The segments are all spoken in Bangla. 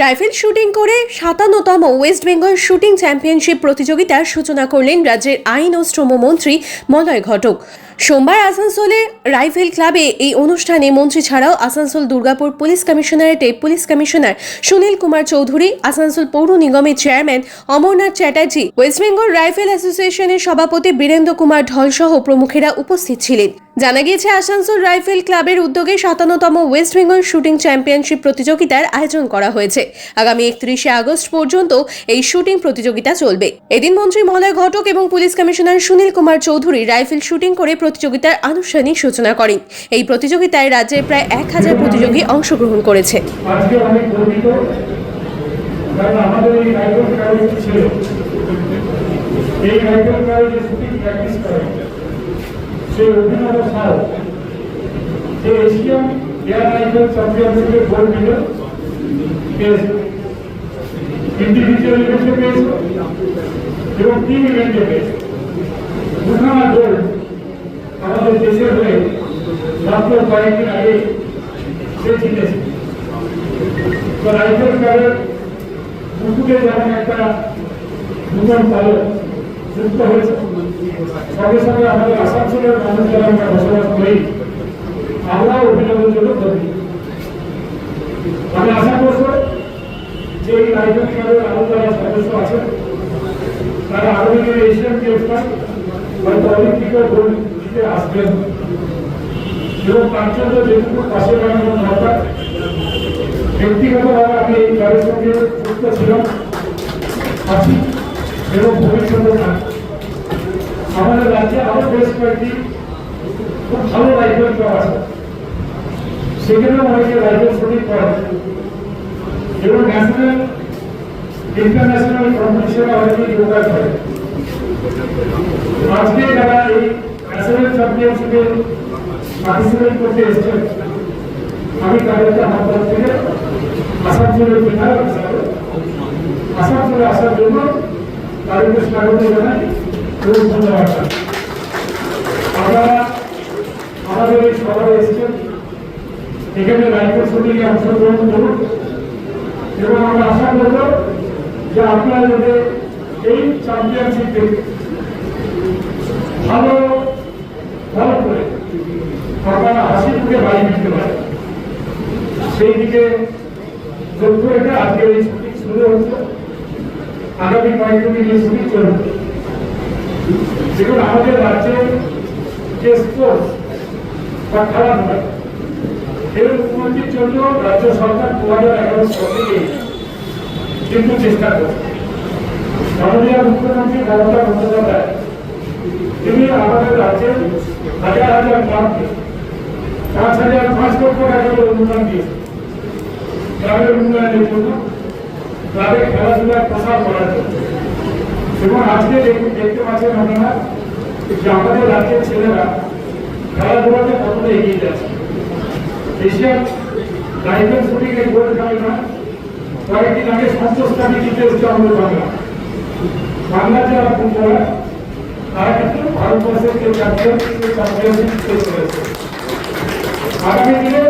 রাইফেল শুটিং করে সাতান্নতম ওয়েস্ট বেঙ্গল শুটিং চ্যাম্পিয়নশিপ প্রতিযোগিতার সূচনা করলেন রাজ্যের আইন ও শ্রমমন্ত্রী মলয় ঘটক। সোমবার আসানসোলে রাইফেল ক্লাবে এই অনুষ্ঠানে মন্ত্রী ছাড়াও আসানসোল দুর্গাপুর পুলিশ কমিশনারেটে পুলিশ কমিশনার সুনীল কুমার চৌধুরী, আসানসোল পৌর নিগমের chairman Amarnath Chatterjee, West Bengal rifle অ্যাসোসিয়েশনের সভাপতি বীরেন্দ্র কুমার ঢল সহ প্রমুখেরা উপস্থিত ছিলেন। জানা গিয়েছে, আসানসোল রাইফেল ক্লাবের উদ্যোগে সাতান্নতম ওয়েস্ট বেঙ্গল শুটিং চ্যাম্পিয়নশিপ প্রতিযোগিতার আয়োজন করা হয়েছে। আগামী একত্রিশে আগস্ট পর্যন্ত এই শুটিং প্রতিযোগিতা চলবে। এদিন মন্ত্রী মলয় ঘটক এবং police commissioner Sunil Kumar Chowdhury rifle shooting করে প্রতিযোগিতার আনুষ্ঠানিক সূচনা করেন। এই প্রতিযোগিতায় রাজ্যের প্রায় এক হাজার প্রতিযোগী অংশগ্রহণ করেছে। এবং টিম ইভেন্টে পেয়েছে। দুখানা গোল্ড আমাদের দেশের হয়ে মাত্র কয়েকদিন আগে সে জিতেছে। তো রাইফেল পুকুরে যেমন একটা নূতন চালক যুক্ত হয়েছে, সঙ্গে সঙ্গে আমাদের আসানসোলের মানুষ যারা আমরা বসবাস করি জন্য করি। আমি আশা করব যে এই রাইফেল ক্লাবের আরও যারা সদস্য আছেন, তারা দিনে এশিয়ান গেমসটা হয়তো অলিম্পিকের গোল্ড জিতে আসবেন। এবং তার জন্য যেটুকু পাশে লাগানো দরকার, ব্যক্তিগতভাবে আমি এই ক্লাবের সঙ্গে যুক্ত ছিলাম। আছি এবং ভবিষ্যতে আমাদের রাজ্যে আরও বেশ কয়েকটি খুব ভালো রাইফেল ক্লাব আছে। সেখানেও অনেকে রাইফেল শুটিং করে এবং ন্যাশনাল ইন্টারন্যাশনাল কম্পিটিশনে অনেকেই যোগদান করে। আজকে যারা এই ন্যাশনাল চ্যাম্পিয়নশিপে পার্টিসিপেট করতে এসেছেন আমি তাদেরকে তরফ থেকে আসানসোলের বিধায়ক হিসাবে আসানসোলে আসার জন্য তাদেরকে স্বাগত জানাই এবং ধন্যবাদ। আপনারা আমাদের এই শহরে এসেছেন। এখানে রাইফেল শুটিংয়ে অংশগ্রহণ করুন এবং আমরা আশা করব যে আপনারা যদি এই চ্যাম্পিয়নশিপ থেকে ভালো ফল করে আপনারা হাসি মুখে বাড়ি ফিরতে পারেন সেই দিকে লক্ষ্য রেখে আজকে এই শুটিং শুরু হচ্ছে। আগামী কয়েকদিন এই শুটিং চলবে। দেখুন, আমাদের রাজ্যে যে স্পোর্টস বা খেলাধুলা এর উন্নতির জন্য রাজ্য সরকার দু হাজার এগারো সাল থেকে কিন্তু চেষ্টা করছে। মাননীয় মুখ্যমন্ত্রী মমতা বন্দ্যোপাধ্যায়, তিনি আমাদের রাজ্যে হাজার হাজার ক্লাবকে পাঁচ হাজার পাঁচ টাকা করে অনুদান দিয়েছে ক্লাবের উন্নয়নের জন্য ক্লাবের খেলাধুলার প্রসার করার জন্য। এবং আজকে দেখতে পাচ্ছেন আপনারা যে আমাদের রাজ্যের ছেলেরা খেলাধুলাতে কতটা এগিয়ে যাচ্ছে। এশিয়ান রাইফেল শুটিং এর গোল্ড খেলা কয়েকদিন আগে সন্তোষকারী জিতে এসেছে আমাদের বাংলা। বাংলা যারা ফুটবলার, তারা কিন্তু ভারতবর্ষের যে চ্যাম্পিয়ন চ্যাম্পিয়নশিপ জিতে চলেছে আগামী দিনে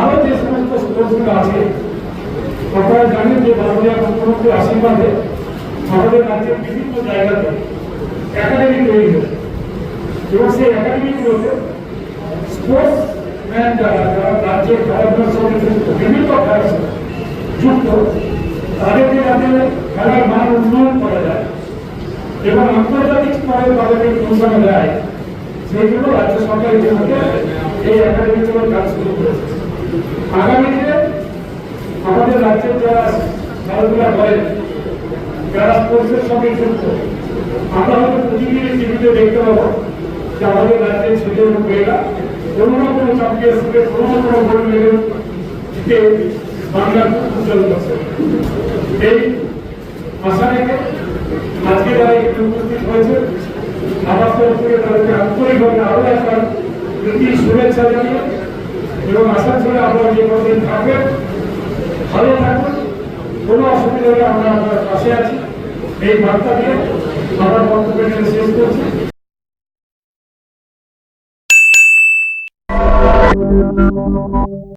আরও যে সমস্ত স্পোর্টসগুলো আছে। আপনারা জানেন যে মাননীয় মুখ্যমন্ত্রীর আশীর্বাদে আমাদের রাজ্যের বিভিন্ন জায়গাতে একাডেমি তৈরি হয়েছে। এবং সেই একাডেমিগুলোতে স্পোর্টস ম্যান যারা যারা রাজ্যের খেলাধুলার সঙ্গে যুক্ত, বিভিন্ন খেলার যুক্ত, তাদেরকে যাতে খেলার মান উন্নয়ন করা যায় এবং আন্তর্জাতিক স্তরে তাদেরকে পৌঁছানো যায় সেইগুলো রাজ্য সরকার এই একাডেমিগুলো কাজ শুরু করেছে। আগামী দিনে আমাদের রাজ্যের যারা খেলাধুলা করেন যারা স্পোর্টসের সঙ্গে যুক্ত, আমরা হয়তো প্রতিদিন টিভিতে দেখতে পাবো যে আমাদের রাজ্যের ছেলে এবং মেয়েরা কোনো না কোনো চ্যাম্পিয়নশিপে কোনো না কোনো গোল্ড মেডেল জিতে বাংলার উজ্জ্বল করছে। এই আশা রেখে আজকে যারা এখানে উপস্থিত হয়েছে। আমার তরফ থেকে তাদেরকে আন্তরিকভাবে আরও একবার প্রতি, শুভেচ্ছা জানিয়ে এবং আশা করি আপনারা যে কদিন থাকবেন, ভালো থাকুন। কোনো অসুবিধা হলে আমরা আপনার পাশে আছি। এই বার্তা দিয়ে আমার বক্তব্য শেষ করছি।